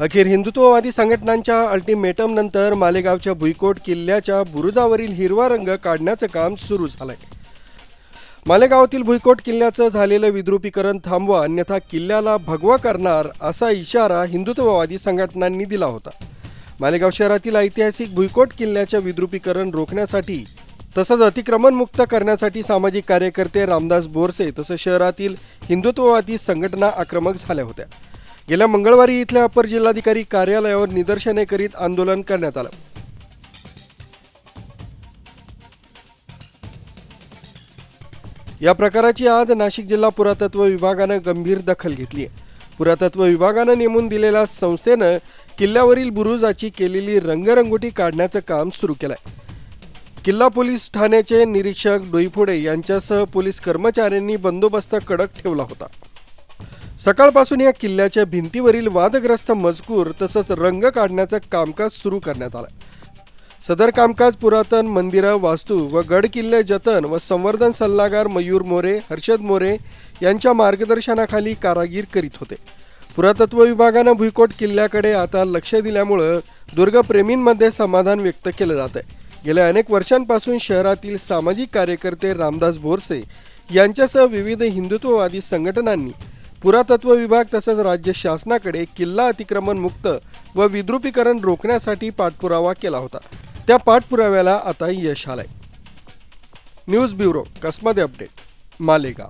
अखेर हिंदुत्ववादी संघटनांच्या अल्टिमेटमनंतर मालेगावच्या भुईकोट किल्ल्याच्या बुरुजावरील हिरवा रंग काढण्याचं काम सुरू झालंय. मालेगावातील भुईकोट किल्ल्याचं झालेलं विद्रुपीकरण थांबवा अन्यथा किल्ल्याला भगवा करणार असा इशारा हिंदुत्ववादी संघटनांनी दिला होता. मालेगाव शहरातील ऐतिहासिक भुईकोट किल्ल्याच्या विद्रुपीकरण रोखण्यासाठी तसंच अतिक्रमणमुक्त करण्यासाठी सामाजिक कार्यकर्ते रामदास बोरसे तसंच शहरातील हिंदुत्ववादी संघटना आक्रमक झाल्या होत्या. गेल्या मंगळवारी इथल्या अपर जिल्हाधिकारी कार्यालयावर निदर्शने करीत आंदोलन करण्यात आलं. या प्रकाराची आज नाशिक जिल्हा पुरातत्व विभागानं गंभीर दखल घेतली आहे. पुरातत्व विभागानं नेमून दिलेल्या संस्थेनं किल्ल्यावरील बुरुजाची केलेली रंगरंगोटी काढण्याचं काम सुरू केलंय. किल्ला पोलीस ठाण्याचे निरीक्षक डोईफोडे यांच्यासह पोलीस कर्मचाऱ्यांनी बंदोबस्त कडक ठेवला होता. सकाळपासून या किल्ल्याच्या भिंतीवरील वादग्रस्त मजकूर तसंच रंग काढण्याचं कामकाज सुरू करण्यात आलं सदर कामकाज पुरातन मंदिरं वास्तू व गड किल्ले जतन व संवर्धन सल्लागार मयूर मोरे हर्षद मोरे यांच्या मार्गदर्शनाखाली कारागीर करीत होते. पुरातत्व विभागानं भुईकोट किल्ल्याकडे आता लक्ष दिल्यामुळं दुर्गप्रेमींमध्ये समाधान व्यक्त केलं जात आहे गेल्या अनेक वर्षांपासून शहरातील सामाजिक कार्यकर्ते रामदास बोरसे यांच्यासह विविध हिंदुत्ववादी संघटनांनी पुरातत्व विभाग तसंच राज्य शासनाकडे किल्ला अतिक्रमण मुक्त व विद्रुपीकरण रोखण्यासाठी पाठपुरावा केला होता. त्या पाठपुराव्याला आता यश आलंय. न्यूज ब्युरो कसमध्ये अपडेट? मालेगाव.